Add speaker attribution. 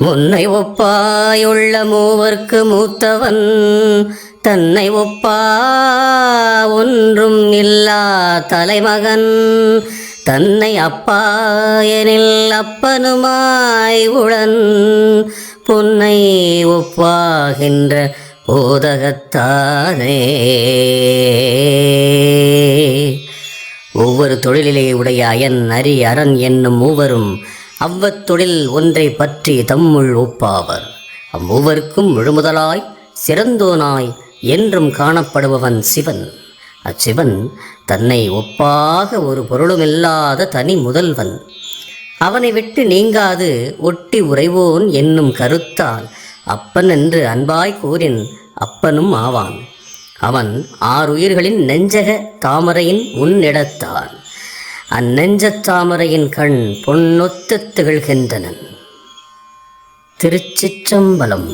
Speaker 1: முன்னை ஒப்பாயுள்ள மூவர்க்கு மூத்தவன் தன்னை ஒப்பா ஒன்றும் இல்லா தலைமகன். தன்னை அப்பா எனில் அப்பனுமாய் உளன் பொன்னை ஒப்பாகின்ற போதகத்தானே ஒவ்வொரு தொழிலிலே உடைய அயன் அரி அரண் என்னும் மூவரும் அவ்வத்தொழில் ஒன்றை பற்றி தம்முள் ஒப்பாவர். அம்மூவருக்கும் முழுமுதலாய் சிறந்தோனாய் என்றும் காணப்படுபவன் சிவன். அச்சிவன் தன்னை ஒப்பாக ஒரு பொருளுமில்லாத தனி முதல்வன். அவனை விட்டு நீங்காது ஒட்டி உறைவோன் என்னும் கருத்தால் அப்பன் என்று அன்பாய் கூறின் அப்பனும் ஆவான். அவன் ஆறுயிர்களின் நெஞ்சக தாமரையின் உன்னிடத்தான் அந்நெஞ்சத் தாமரையின் கண் பொன்னொத்து திகழ்கின்றனன். திருச்சிற்றம்பலம்